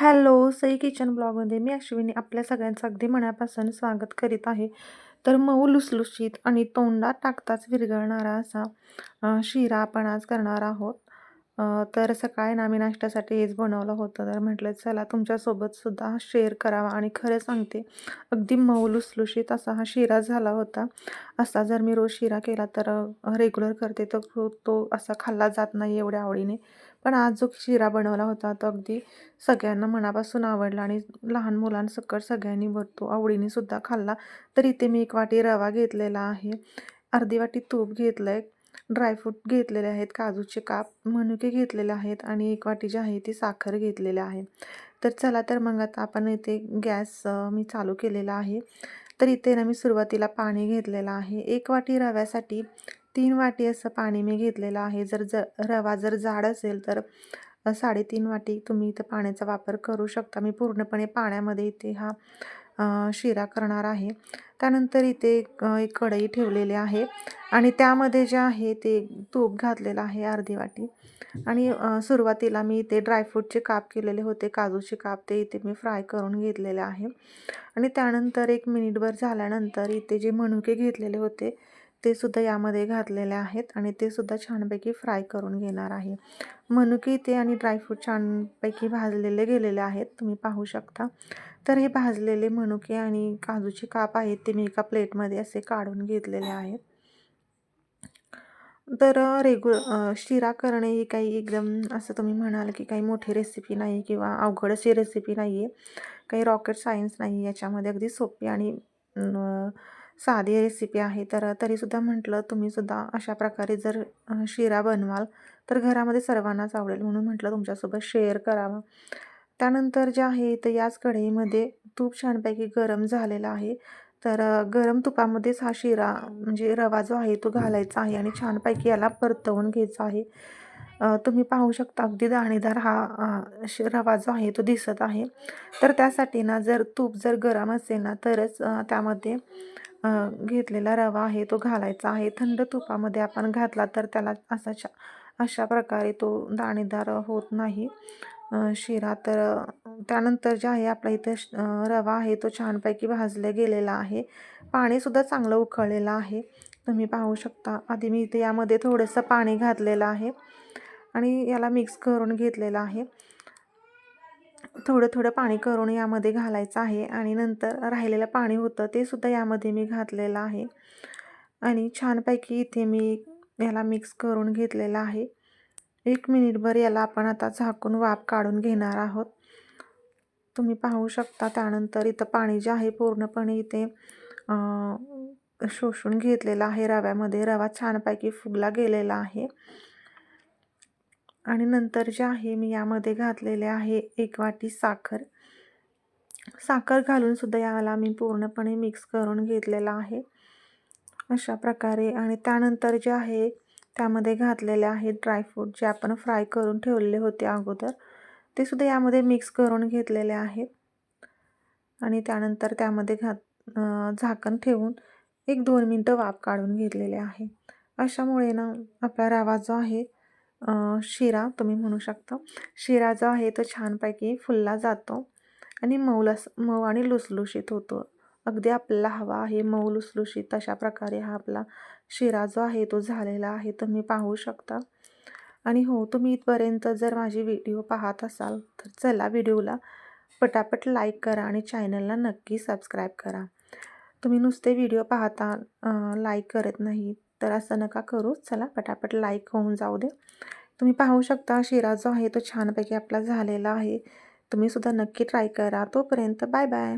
Hello Sai kitchen ब्लॉगमध्ये मी अश्विनी आपल्या सगळ्यांचं अगदी मनापासून स्वागत करीत आहे. तर मऊ लुसलुशीत आणि तोंडात टाकताच विरघळणारा असा शिरा आपण आज करणार आहोत. तर सकाळी ना मी नाश्त्यासाठी हेच बनवलं होतं. तर म्हटलं चला तुमच्यासोबतसुद्धा हा शेअर करावा आणि खरं सांगते अगदी मऊ लुसलुशीत असा हा शिरा झाला होता. असा जर मी रोज शिरा केला तर रेग्युलर करते तर तो असा खाल्ला जात नाही एवढ्या आवडीने. पण आज जो शिरा बनवला होता तो अगदी सगळ्यांना मनापासून आवडला आणि लहान मुलांसकट सगळ्यांनी भरतो आवडीनेसुद्धा खाल्ला. तर इथे मी एक वाटी रवा घेतलेला आहे अर्धी वाटी तूप घेतलं आहे ड्रायफ्रूट घेतलेले आहेत काजूचे काप मनुके घेतलेले आहेत आणि एक वाटी जी आहे ती साखर घेतलेली आहे. तर चला तर मग आता आपण इथे गॅस मी चालू केलेला आहे. तर इथे ना मी सुरुवातीला पाणी घेतलेलं आहे. एक वाटी रव्यासाठी तीन वाटी असं पाणी मी घेतलेलं आहे. जर ज रवा जर जाड असेल तर साडेतीन वाटी तुम्ही इथं पाण्याचा वापर करू शकता. मी पूर्णपणे पाण्यामध्ये इथे हा शिरा करणार आहे. त्यानंतर इथे एक कढई ठेवलेली आहे आणि त्यामध्ये जे आहे ते तूप घातलेलं आहे अर्धी वाटी. आणि सुरुवातीला मी इथे ड्रायफ्रूटचे काप केलेले होते काजूचे काप ते इथे मी फ्राय करून घेतलेले आहे. आणि त्यानंतर एक मिनिटभर झाल्यानंतर इथे जे मनुके घेतलेले होते ते सुद्धा यामध्ये घातलेले आहेत आणि ते सुद्धा छानपैकी फ्राय करून घेणार आहे. मनुकी ते आणि ड्रायफ्रूट छानपैकी भाजलेले गेलेले आहेत तुम्ही पाहू शकता. तर हे भाजलेले मनुके आणि काजूचे काप आहेत ते मी एका प्लेटमध्ये असे काढून घेतलेले आहेत. तर रेगु शिरा करणे ही काही एकदम असं तुम्ही म्हणाल की काही मोठी रेसिपी नाही किंवा अवघड अशी रेसिपी नाही आहे काही रॉकेट सायन्स नाही याच्यामध्ये अगदी सोपी आणि साधी रेसिपी आहे. तर तरीसुद्धा म्हटलं तुम्हीसुद्धा अशा प्रकारे जर शिरा बनवाल तर घरामध्ये सर्वांनाच आवडेल म्हणून म्हटलं तुमच्यासोबत शेअर करावं. त्यानंतर जे आहे तर याच कढईमध्ये तूप छानपैकी गरम झालेला आहे. तर गरम तुपामध्येच हा शिरा म्हणजे रवा जो आहे तो घालायचा आहे आणि छानपैकी याला परतवून घ्यायचा आहे. तुम्ही पाहू शकता अगदी दाणेदार हा रवा जो आहे तो दिसत आहे. तर त्यासाठी ना जर तूप जर गरम असेल ना तरच त्यामध्ये घेतलेला रवा आहे तो घालायचा आहे. थंड तुपामध्ये आपण घातला तर त्याला असा छा अशा प्रकारे तो दाणेदार होत नाही. शिरा तर त्यानंतर जे आहे आपला इथे रवा आहे तो छानपैकी भाजला गेलेला आहे. पाणीसुद्धा चांगलं उकळलेलं आहे. तुम्ही पाहू शकता. आधी मी इथे यामध्ये थोडंसं पाणी घातलेलं आहे आणि याला मिक्स करून घेतलेलं आहे. थोडं थोडं पाणी करून यामध्ये घालायचं आहे आणि नंतर राहिलेलं पाणी होतं ते सुद्धा यामध्ये मी घातलेलं आहे. आणि छानपैकी इथे मी याला मिक्स करून घेतलेलं आहे. एक मिनिटभर याला आपण आता झाकून वाफ काढून घेणार आहोत. तुम्ही पाहू शकता त्यानंतर इथं पाणी जे आहे पूर्णपणे इथे शोषून घेतलेलं आहे रव्यामध्ये. रवा छानपैकी फुगला गेलेला आहे. आणि नंतर जे आहे मी यामध्ये घातलेले आहे एक वाटी साखर. साखर घालूनसुद्धा याला मी पूर्णपणे मिक्स करून घेतलेला आहे. अशा प्रकारे आणि त्यानंतर जे आहे त्यामध्ये घातलेले आहेत ड्रायफ्रूट जे आपण फ्राय करून ठेवलेले होते अगोदर ते सुद्धा यामध्ये मिक्स करून घेतलेले आहेत आणि त्यानंतर त्यामध्ये घात झाकण ठेवून एक दोन मिनटं वाफ काढून घेतलेले आहे. अशामुळे ना आपला रवा जो आहे शिरा तुम्ही म्हणू शकता. शिरा जो आहे तो छानपैकी फुलला जातो आणि मऊलस मऊ आणि लुसलुशीत होतो. अगदी आपल्याला हवा आहे मऊ लुसलुशीत अशा प्रकारे हा आपला शिरा जो आहे तो झालेला आहे तुम्ही पाहू शकता. आणि हो तुम्ही इथपर्यंत जर माझी व्हिडिओ पाहत असाल तर चला व्हिडिओला पटापट लाईक करा आणि चॅनलला नक्की सबस्क्राईब करा. तुम्ही नुसते व्हिडिओ पाहता लाईक करत नाहीत तर असं नका करू. चला पटापट लाईक होऊन जाऊ दे. तुम्ही पाहू शकता शिरा जो आहे तो छानपैकी आपला झालेला आहे. तुम्हीसुद्धा नक्की ट्राय करा. तोपर्यंत बाय बाय